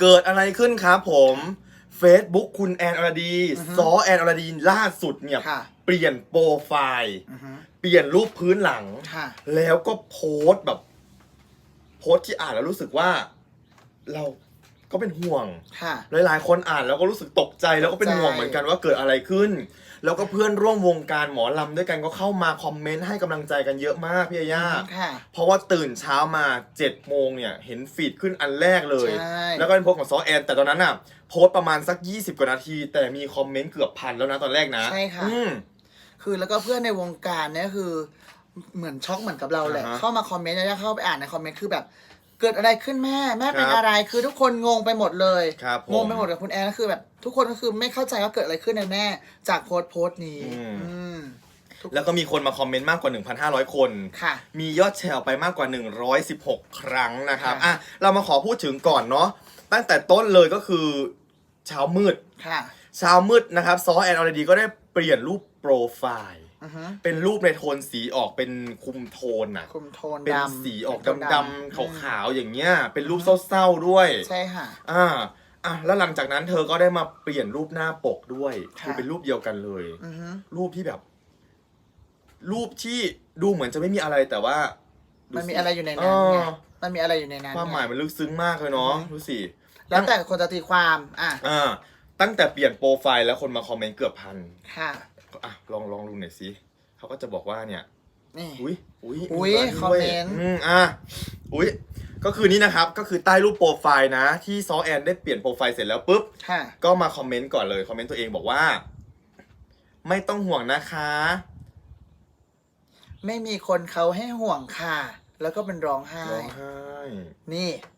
เกิดอะไรขึ้นครับผม Facebook คุณแอนอรดีอือฮึ ซอแอนอรดีล่าสุดเนี่ย ค่ะเปลี่ยนโปรไฟล์ อือฮึเปลี่ยนรูปพื้นหลัง ค่ะ แล้วก็โพสต์แบบ โพสต์ที่อ่านแล้วรู้สึกว่า เรา ก็เป็นห่วง ค่ะ หลายๆ คนอ่านแล้วก็รู้สึกตกใจแล้วก็เป็นห่วงเหมือนกันว่าเกิดอะไรขึ้น แล้วก็เพื่อนร่วมวงการหมอลำด้วยกันก็เข้ามาคอมเมนต์ให้กำลังใจกันเยอะมากพี่ยาย่าค่ะเพราะว่าตื่นเช้ามา7จ็ดโมงเนี่ยเห็นฟีดขึ้นอันแรกเลย ใช่ แล้วก็เป็นโพสต์ของซอแอน แต่ตอนนั้นอะโพสต์ประมาณสัก 20 กว่านาที แต่มีคอมเมนต์เกือบพันแล้วนะตอนแรกนะใช่ค่ะ อืม คือแล้วก็เพื่อนในวงการเนี่ยคือ เหมือนช็อกเหมือนกับเราแหละ อ่าฮะเข้ามาคอมเมนต์แล้วเข้าไปอ่านในคอมเมนต์คือแบบ เกิดอะไรขึ้นแม่ แม่เป็นครับอะไรคือทุกคนงงไปหมดเลยครับผมงงไปหมดกับคุณแอนก็คือแบบ ทุกคนก็คือไม่เข้าใจว่าเกิดอะไรขึ้นในแม่ จากโพสต์โพสต์นี้อืม อืมทุกแล้วก็มีคนมาคอมเมนต์มากกว่า 1,500 คน ค่ะ มียอดแชร์ออกไปมากกว่า 116 ครั้งนะครับ ค่ะ อะ เรามาขอพูดถึงก่อนเนาะ ตั้งแต่ต้นเลยก็คือเช้ามืด ค่ะ เช้ามืดนะครับ ซอแอนออรดีก็ได้เปลี่ยนรูปโปรไฟล์ อือฮึเป็นรูปในโทนสีออกเป็นคุมโทนอะคุมโทนเป็นดำสีออกเป็นโทนดำๆขาวๆอย่างเงี้ย เป็นรูปเศร้าๆด้วย ใช่ค่ะ อ่า อะแล้วหลังจากนั้นเธอก็ได้มาเปลี่ยนรูปหน้าปกด้วยค่ะ คือเป็นรูปเดียวกันเลย อือฮึรูปที่แบบ รูปที่ดูเหมือนจะไม่มีอะไรแต่ว่า มัมันมีอะไรอยู่ในนั้นไงมันมีอะไรอยู่ในนั้นความหไงมายมันลึกซึ้งมากเลยเนาะอือฮึ ดูสิแล้วแต่คนจะตีความอะอ่า ตั้งแต่เปลี่ยนโปรไฟล์แล้วคนมาคอมเมนต์เกือบพัน ค่ะ อะลองลองดูหน่อยสิเขาก็จะบอกว่าเนี่ย นี่ อุ้ยอุ้ยอุ๊ยด้วยคอมเมนต์อืมอะอุ้ยก็คือนี่นะครับ ก็คือใต้รูปโปรไฟล์นะ ที่ซอแอนได้เปลี่ยนโปรไฟล์เสร็จแล้วปุ๊บ ค่ะ ก็มาคอมเมนต์ก่อนเลยคอมเมนต์ตัวเองบอกว่า ไม่ต้องห่วงนะคะ ไม่มีคนเขาให้ห่วงค่ะ แล้วก็เป็นร้องไห้ ร้องไห้ นี่เป็นส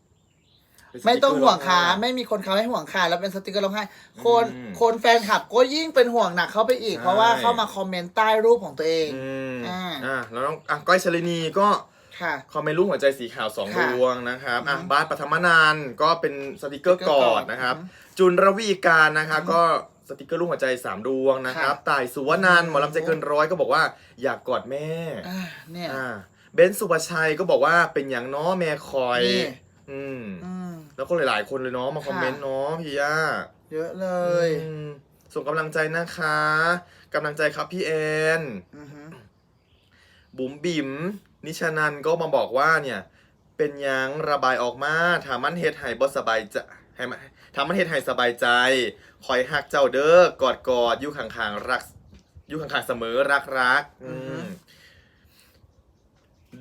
ไม่ต้องห่วงค่ะสติกเกอร์ร้ไไม่มีคนเขาให้ห่วงค่ะ แล้วเป็นสติกเกอร์ร้องไห้คนอืมคนแฟนคลับก็ยิ่งเป็นห่วงหนักเข้าไปอีก ใช่ เพราะว่าเข้ามาคอมเมนต์ใต้รูปของตัวเอง อืมอ่า อะแล้วน้องอะก้อยชลินีก็ ค่ะ คอมเมนต์รูปหัวใจสีขาวสองค่ะดวงนะครับอะอืมบาสปฐมนานท์ก็เป็นสติกเกอร์สติกเกกอร์อดกอดนะครับ อืมจุนระวีการนะคะอืมก็สติกเกอร์รูปหัวใจสามดวงนะครับค่ะ ต่ายสุวนันท์หมอลำใจเกินร้อยก็บอกว่าอยากกอดแม่อ่าเนี่ย อ่าเบนซ์สุภาชัยก็บอกว่าเป็นอย่างน้อแม่คอย นี่ อืม อืม แล้วก็หลาย ๆ คนเลยเนาะมาคอมเมนต์เนาะพี่ย่าเยอะเลยอืมส่งกำลังใจนะคะกำลังใจครับพี่แอนอือฮึบุ๋มบิ๋มนิชานันก็มาบอกว่าเนี่ย เป็นหยังระบายออกมาถามันเฮ็ดให้บ่สบายใจให้มันถามันเฮ็ดให้สบายใจคอยหักเจ้าเด้อกอดกอดอยู่ข้างๆรักอยู่ข้างๆเสมอรักรักอืม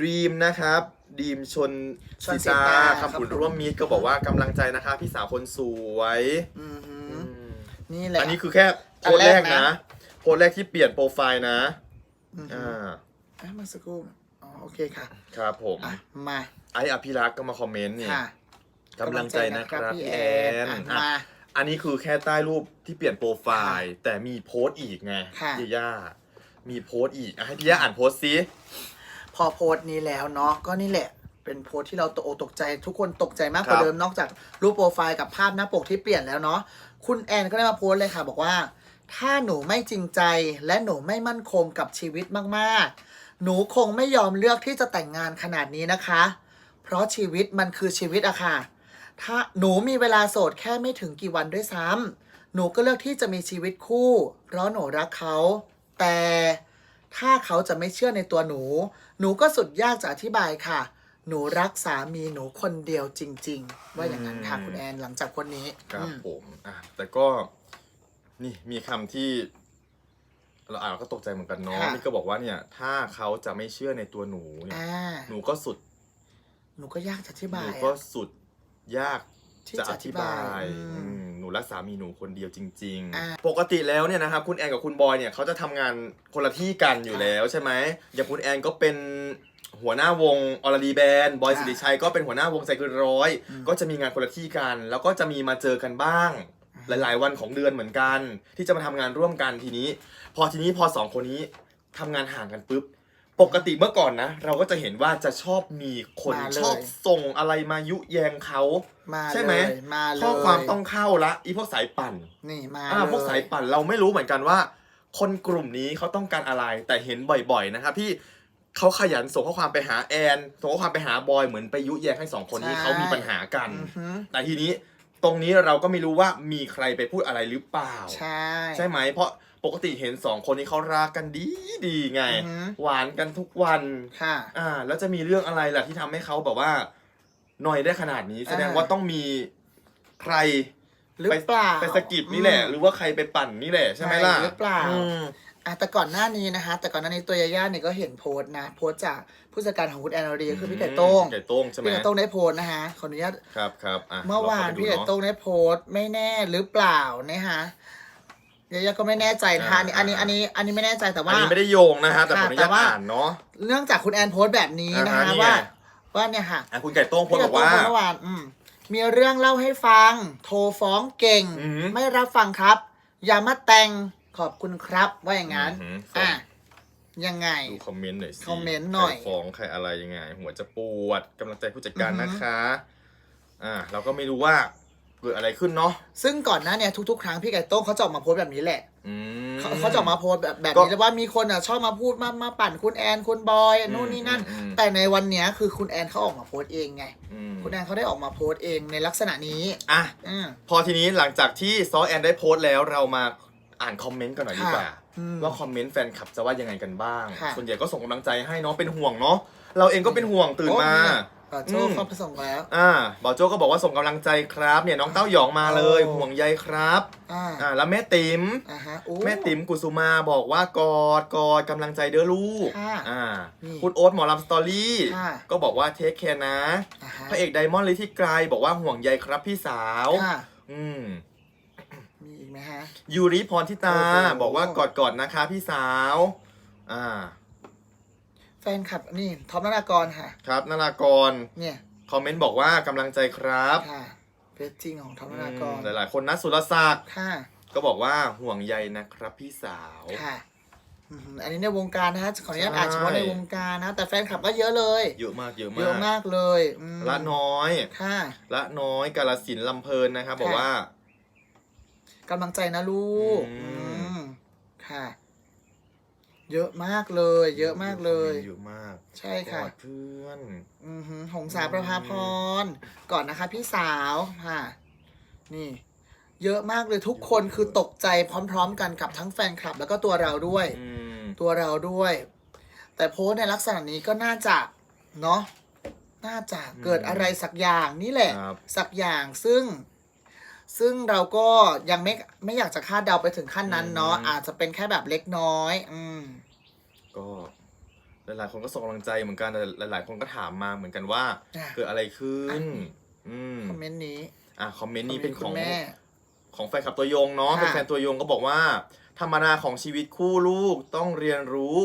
ดีมนะครับ ดีมชนชนสีสีตาตาคำผุนร่วมมิตรก็บอกว่ากำลังใจนะคะ พี่สาวคนสวยอือฮึอืมนี่แหละ อันนี้คือแค่โพสต์แรกอันแรกนะ นะ โพสต์แรกที่เปลี่ยนโปรไฟล์นะอือฮึอ่าอะเมื่อสักครู่อ๋อโอเคค่ะครับผม อะมาไออภิรักษ์ก็มาคอมเมนต์นี่ค่ะกำลังใจนะครับพี่แอนอะอะมา อันนี้คือแค่ใต้รูปที่เปลี่ยนโปรไฟล์ แต่มีโพสต์อีกไงค่ะ พี่ย่ามีโพสต์อีกอะให้พี่ย่าอ่านโพสต์ซิพ อโพสต์นี้แล้วเนาะก็นี่แหละ เป็นโพสต์ที่เราตกอกตกใจ ทุกคนตกใจมากกว่าเดิมนอกจากรูปโปรไฟล์กับภาพหน้าปกที่เปลี่ยนแล้วเนาะคุณแอนก็ได้มาโพสต์เลยค่ะ บอกว่า ถ้าหนูไม่จริงใจและหนูไม่มั่นคงกับชีวิตมากๆ หนูคงไม่ยอมเลือกที่จะแต่งงานขนาดนี้นะคะ เพราะชีวิตมันคือชีวิตอะค่ะ ถ้าหนูมีเวลาโสดแค่ไม่ถึงกี่วันด้วยซ้ำหนูก็เลือกที่จะมีชีวิตคู่ เพราะหนูรักเขา แต่ ถ้าเขาจะไม่เชื่อในตัวหนู หนูก็สุดยากจะอธิบายค่ะ หนูรักสามีหนูคนเดียวจริง ๆ ว่าอย่างนั้นค่ะคุณแอนหลังจากคนนี้ครับอืม ผมอะแต่ก็นี่มีคำที่ เราอ่านแล้วก็ตกใจเหมือนกันเนาะนี่ก็บอกว่าเนี่ย ถ้าเขาจะไม่เชื่อในตัวหนูเนี่ยอ่าหนูก็สุด หนูก็ยากจะอธิหบานูยก็อะสุดยากที่ จะจะออธิธิบาบายยอืม อืมหนูรักสามีหนูคนเดียวจริง อ่า ๆ ปกติแล้วเนี่ยนะครับคุณแอนกับคุณบอยเนี่ยเขาจะทำงานคนละที่กันอยู่แล้วใช่ไหมอย่างคุณแอนก็เป็นหัวหน้าวงอรดีแบนบอยอ่าสิริชัยก็เป็นหัวหน้าวงไซเคิลร้อยอืมก็จะมีงานคนละที่กัน แล้วก็จะมีมาเจอกันบ้าง หลาย ๆ วันของเดือนเหมือนกัน ที่จะมาทำงานร่วมกันทีนี้ พอทีนี้พอสองคนนี้ทำงานห่างกันปุ๊บ ปกติเมื่อก่อนนะ เราก็จะเห็นว่าจะชอบมีคนมาเลย ชอบส่งอะไรมายุแยงเขา มาใช่ไหม เลยมาเลยข้อความต้องเข้าละอีพวกสายปั่นนี่มาอ่าเลยพวกสายปั่นเราไม่รู้เหมือนกันว่า คนกลุ่มนี้เขาต้องการอะไรแต่เห็นบ่อยๆนะครับที่เขาขยันส่งข้อความไปหาแอนส่งข้อความไปหาบอยเหมือนไปยุแยงให้สองคนนี้เขามีปัญหากัน อือฮึแต่ทีนี้ ตรงนี้เราก็ไม่รู้ว่ามีใครไปพูดอะไรหรือเปล่า ใช่ ใช่ไหมเพราะปกติเห็นสองคนนี้เขารักกันดีดีไง อือหือหวานกันทุกวันค่ะ อ่า แล้วจะมีเรื่องอะไรล่ะที่ทำให้เขาแบบว่าหน่อยได้ขนาดนี้ แสดงว่าต้องมีใคร หรือเปล่าไปสะกิดนี่แหละอืมหรือว่าใครไปปั่นนี่แหละใช่ไหมล่ะใช่หรือเปล่ามอะแต่ก่อนหน้านี้นะคะ แต่ก่อนหน้านี้ตัวยาย่าเนี่ยก็เห็นโพสต์นะ โพสต์จากผู้จัดการของคุณแอนนารีก็คือพี่ไก่โต้งไก่โต้งใช่ไหมพี่ไก่โต้งได้โพสต์นะคะขออนุญาตครับครับอะเมื่อวานรพี่เข้ไก่ไปดูเะโต้งได้โพสต์ไม่แน่หรือเปล่านะคะยาย่าก็ไม่แน่ใจนะคะอันนี้อันนี้อันนี้อันนี้ไม่แน่ใจแต่อันว่านี้ไม่ได้โยงนะฮะแต่ขออนุแต่ญาตว่าอ่านเนาะเนื่องจากคุณแอนโพสต์แบบนี้นะคะอ่าฮะนี่ไงว่าว่าเนี่ยค่ะอะคุณไก่โต้งโพสพี่ต์ไก่บอกโต้งว่าโพสต์เมื่อวานอืมมีเรื่องเล่าให้ฟัง โทรฟ้องเก่งอือหือไม่รับฟังครับ อย่ามาแต่ง ขอบคุณครับ ว่าอย่างนั้น อือหืออะยังไง ดูคอมเมนต์หน่อยสิคอมเมนต์หน่อย ใครฟ้องใครอะไรยังไง หัวจะปวดกำลังใจผู้จัดการอือหือนะคะ อ่า เราก็ไม่รู้ว่าเกิดอะไรขึ้นเนาะซึ่งก่อนหน้าเนี่ยทุกๆ ครั้งพี่ไก่โต้งเขาจะออกมาโพสต์แบบนี้แหละ อืม เขาเขาจะออกมาโพสต์แบบแบบก็นี้เลยว่ามีคนอะชอบมาพูดมามาปั่นคุณแอนคุณบอยนู่นนี่นั่นอืมอืม แต่ในวันเนี้ยคือคุณแอนเขาออกมาโพสต์เองไง อืมคุณแอนเขาได้ออกมาโพสต์เองในลักษณะนี้ อะ อืม พอทีนี้หลังจากที่ซอแอนได้โพสต์แล้วเรามา อ่านคอมเมนต์กันหน่อยดีกว่าค่ะอืมว่าคอมเมนต์แฟนคลับจะว่ายังไงกันบ้าง ค่ะ ส่วนใหญ่ก็ส่งกำลังใจให้เนาะเป็นห่วงเนาะเราเองก็เป็นห่วงตื่นมา โอ้เนี่ยโจ้อืม เข้าไปส่งแล้ว อ่าบอโจก็บอกว่าส่งกำลังใจครับเนี่ยน้องเต้าหยองมาเลย โอ้ ห่วงใยครับอ่าอ่าแล้วแม่ติ๋มอ่าฮะอู้แม่ติ๋มกุสุมาบอกว่ากอดกอดกำลังใจเด้อลูกค่ะอ่านี่คุณโอ๊ตหมอลำสตอรี่ค่ะ ก็บอกว่าเทคแคร์นะ อ่าฮะพระเอกไดมอนด์เลยที่ไกลบอกว่าห่วงใยครับพี่สาว ค่ะ อืม มีอีกไหมฮะยูริพรทิตา โอ้โห บอกว่ากอดกอดๆนะคะพี่สาว อ่า แฟนคลับนี่ท็อปนารากรค่ะ ครับนารากร เนี่ยคอมเมนต์บอกว่ากำลังใจครับค่ะเฟซจริงของท็อปอืนารากรมหลายๆ คนนัดสุรศักดิ์ค่ะก็บอกว่าห่วงใยนะครับพี่สาว ค่ะอืมอันนี้ในวงการนะฮะขออนุญาตใช่ อ่านเฉพาะในวงการนะ แต่แฟนคลับก็เยอะเลย เยอะมากเยอะเยอะมากมากเลยอืมละน้อย ค่ะ ละน้อยกาลสินธุ์ลำเพลินนะครับ บอกค่ะว่า กำลังใจนะลูก อืม อืมค่ะ เยอะมากเลย เยอะมากเลย เยอะมากใช่ค่ะ กอดเพื่อน อือหือหงสาประภาพร ก่อนนะคะพี่สาวค่ะ นี่ เยอะมากเลยทุกคนคือตกใจพร้อมๆ กันกับทั้งแฟนคลับ แล้วก็ตัวเราด้วย อืมตัวเราด้วย แต่โพสต์ในลักษณะนี้ก็น่าจะเนาะน่าจะเกิดอะไรสักอย่างนี่แหละ ครับ สักอย่างซึ่ง ซึ่งเราก็ยังไม่ไม่อยากจะคาดเดาไปถึงขั้นนั้นเนาะอาจจะเป็นแค่แบบเล็กน้อย อืม ก็หลายๆคนก็ส่งกำลังใจเหมือนกันแต่หลายๆคนก็ถามมาเหมือนกันว่า อะ เกิดอะไรขึ้น อืมคอมเมนต์นี้ อะคอมเมนต์นี้เป็นคขออมงเมนต์คุณแม่ ของแฟนคลับตัวยงเนาะค่ะ เป็นแฟนตัวยงก็บอกว่า ธรรมดาของชีวิตคู่ลูกต้องเรียนรู้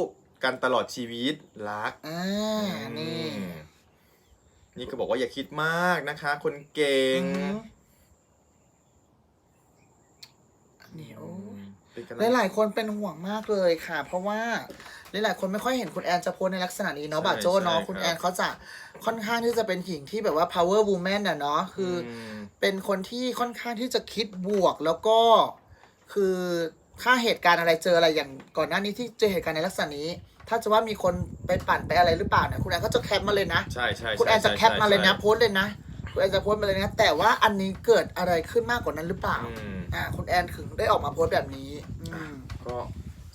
กันตลอดชีวิตรักอ่านี่ อืมนี่ก็บอกว่าอย่าคิดมากนะคะ คนเก่ง อืมนี่โอ้ เป็นกำหลังลายๆคนเป็นห่วงมากเลยค่ะ เพราะว่าหลายๆคนไม่ค่อยเห็นคุณแอนจะโพสต์ในลักษณะนี้เนาะใช่บาโจ้เนาะใช่คุณครับแอนเขาจะค่อนข้างที่จะเป็นหญิงที่แบบว่า power woman อะเนาะคืออ ม เป็นคนที่ค่อนข้างที่จะคิดบวกแล้วก็คือถ้าเหตุการณ์อะไรเจออะไรอย่างก่อนหน้านี้ที่เจอเหตุการณ์ในลักษณะนี้ ถ้าจะว่ามีคนไปปั่นไปอะไรหรือเปล่าเนี่ยคุณแอนก็จะแคปมาเลยนะ ใช่ใช่คุณแอนจะใช่แคปมาเลยนะ ใช่โพสต์เลยนะ คุณแอนจะโพสต์มาเลยนะ แต่ว่าอันนี้เกิดอะไรขึ้นมากกว่านั้นหรือเปล่า อืม อ่าคุณแอนถึงได้ออกมาโพสต์แบบนี้อืม ก็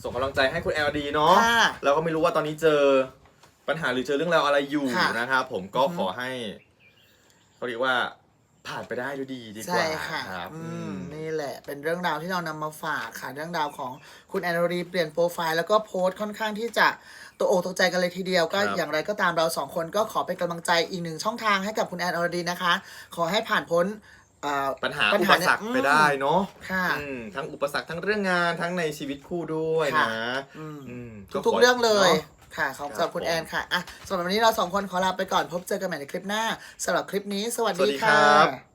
ส่งกำลังใจให้คุณ LD เนาะค่ะเราก็ไม่รู้ว่าตอนนี้เจอปัญหาหรือเจอเรื่องราวอะไรอยู่ค่ะนะครับผมก็อือฮึ ขอให้เขาเรียกว่าผ่านไปได้ด้วยดีดีกใช่ว่าค่ะครับอือืมม นี่แหละ เป็นเรื่องราวที่เรานำมาฝากค่ะ เรื่องราวของคุณแอนนารีเปลี่ยนโปรไฟล์แล้วก็โพสต์ค่อนข้างที่จะตัวโอกตกใจกันเลยทีเดียว ก็ครับอย่างไรก็ตามเราสองคนก็ขอเป็นกำลังใจอีกหนึ่งช่องทางให้กับคุณแอนอรดีนะคะ ขอให้ผ่านพ้น อ่า ปัญหาปัญอุหาปสรรคเนี่ยไปได้เนาะค่ะอืมทั้งอุปสรรคทั้งเรื่องงานทั้งในชีวิตคู่ด้วยค่ะ นะอืม อืมทุกๆเรื่องเลย นาะ ค่ะของครับสำหรับคุณผม แอนค่ะอะสำหรับวันนี้เราสองคนขอลาไปก่อนพบเจอกันใหม่ในคลิปหน้าสำหรับคลิปนี้ สวัสสวัสดีดีคค่ะ รับ